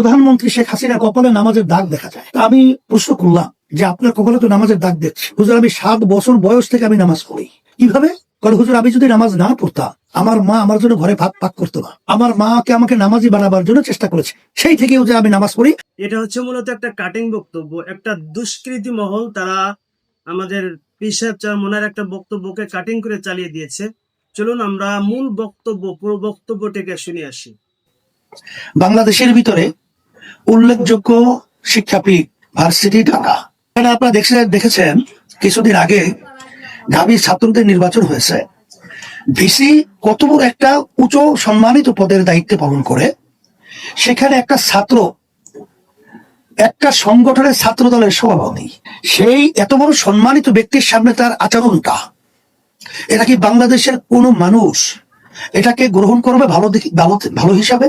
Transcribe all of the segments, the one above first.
প্রধানমন্ত্রী শেখ হাসিনার কপালে নামাজের দাগ দেখা যায়। তা আমি প্রশ্ন করলাম যে আপনার কপালে তো নামাজের দাগ দেখছি। হুজুর আমি সাত বছর বয়স থেকে আমি নামাজ পড়ি। কীভাবে? কারণ হুজুর আমি যদি নামাজ না পড়তাম আমার মা আমার জন্য ঘরে ভাত পাক করতো না। আমার মাকে আমাকে নামাজি বানাবার জন্য চেষ্টা করেছে। সেই থেকে হুজুর আমি নামাজ পড়ি। এটা হচ্ছে মূলত একটা কাটিং বক্তব্য একটা দুষ্কৃতি মহল তারা আমাদের পিসাব চার মনের একটা বক্তব্যকে কাটিং করে চালিয়ে দিয়েছে। চলুন আমরা মূল বক্তব্য পুরো বক্তব্যটিকে শুনে আসি। বাংলাদেশের ভিতরে উল্লেখযোগ্য শিক্ষাপীঠ ভার্সিটি ঢাকা এখানে আপনারা দেখছে দেখেছেন, কিছুদিন আগে ঢাবি ছাত্রদের নির্বাচন হয়েছে। ভিসি কত বড় একটা উঁচু সম্মানিত পদের দায়িত্ব পালন করে। সেখানে একটা ছাত্র, একটা সংগঠনের ছাত্র দলের সভাপতি। সেই এত বড় সম্মানিত ব্যক্তির সামনে তার আচরণটা। এটা কি বাংলাদেশের কোনো মানুষ এটাকে গ্রহণ করবে ভালো ভালো ভালো হিসাবে?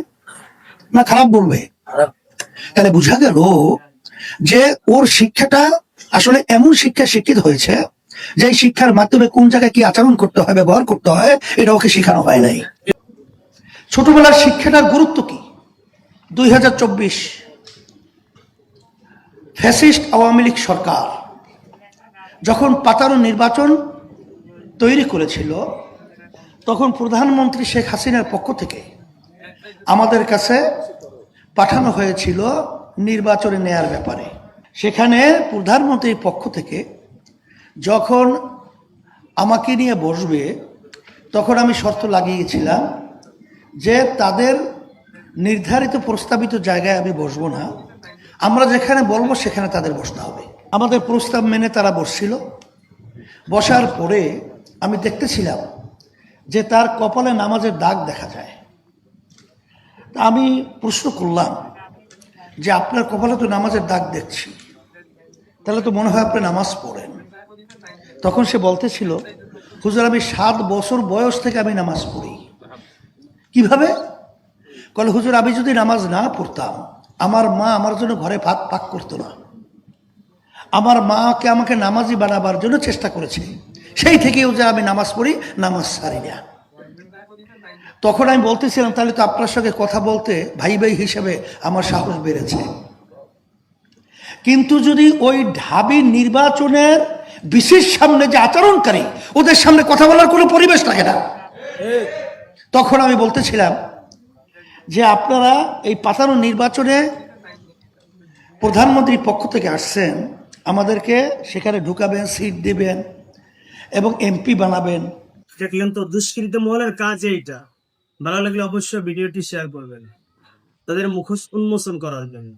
না খারাপ বলবে? তাহলে বোঝা গেল যে ওর শিক্ষাটা আসলে এমন শিক্ষা শিক্ষিত হয়েছে যে শিক্ষার মাধ্যমে কোন জায়গায় কি আচরণ করতে হয়, ব্যবহার করতে হয়, এটা ওকে শেখানো হয় নাই। ছোটবেলার শিক্ষাটার গুরুত্ব কি? দুই হাজার চব্বিশ ফ্যাসিস্ট আওয়ামী লীগ সরকার যখন পাতানো নির্বাচন তৈরি করেছিল, তখন প্রধানমন্ত্রী শেখ হাসিনার পক্ষ থেকে আমাদের কাছে পাঠানো হয়েছিল নির্বাচনে নেয়ার ব্যাপারে। সেখানে প্রধানমন্ত্রীর পক্ষ থেকে যখন আমাকে নিয়ে বসবে, তখন আমি শর্ত লাগিয়েছিলাম যে তাদের নির্ধারিত প্রস্তাবিত জায়গায় আমি বসবো না। আমরা যেখানে বলব সেখানে তাদের বসতে হবে। আমাদের প্রস্তাব মেনে তারা বসছিল। বসার পরে আমি দেখতেছিলাম যে তার কপালে নামাজের দাগ দেখা যায়। আমি প্রশ্ন করলাম যে আপনার কপালে তো নামাজের দাগ দেখছি। তাহলে তো মনে হয় আপনি নামাজ পড়েন। তখন সে বলতেছিল, হুজুর, আমি সাত বছর বয়স থেকে আমি নামাজ পড়ি। কীভাবে? কলে, হুজুর, আমি যদি নামাজ না পড়তাম, আমার মা আমার জন্য ঘরে ভাত পাক করতো না। আমার মাকে আমাকে নামাজি বানাবার জন্য চেষ্টা করেছে। সেই থেকেও যে আমি নামাজ পড়ি, নামাজ সারি না। তখন আমি বলতেছিলাম, তাহলে তো আপনার সঙ্গে কথা বলতে ভাই ভাই হিসেবে আমার সাহস বেড়েছে। কিন্তু যদি ওই ঢাবি নির্বাচনের বিশেষ সামনে যে আচরণকারী, ওদের সামনে কথা বলার কোনো পরিবেশ থাকে না। তখন আমি বলতেছিলাম যে, আপনারা এই পাতানো নির্বাচনে প্রধানমন্ত্রীর পক্ষ থেকে আসছেন, আমাদেরকে সেখানে ঢুকাবেন, সিট দিবেন এবং এমপি বানাবেন। দেখলেন তো, দুষ্কৃতি মহলের কাজ এইটা। ভালো লাগলে অবশ্যই ভিডিওটি শেয়ার করবেন। তাদের মুখোশ উন্মোচন করার জন্য।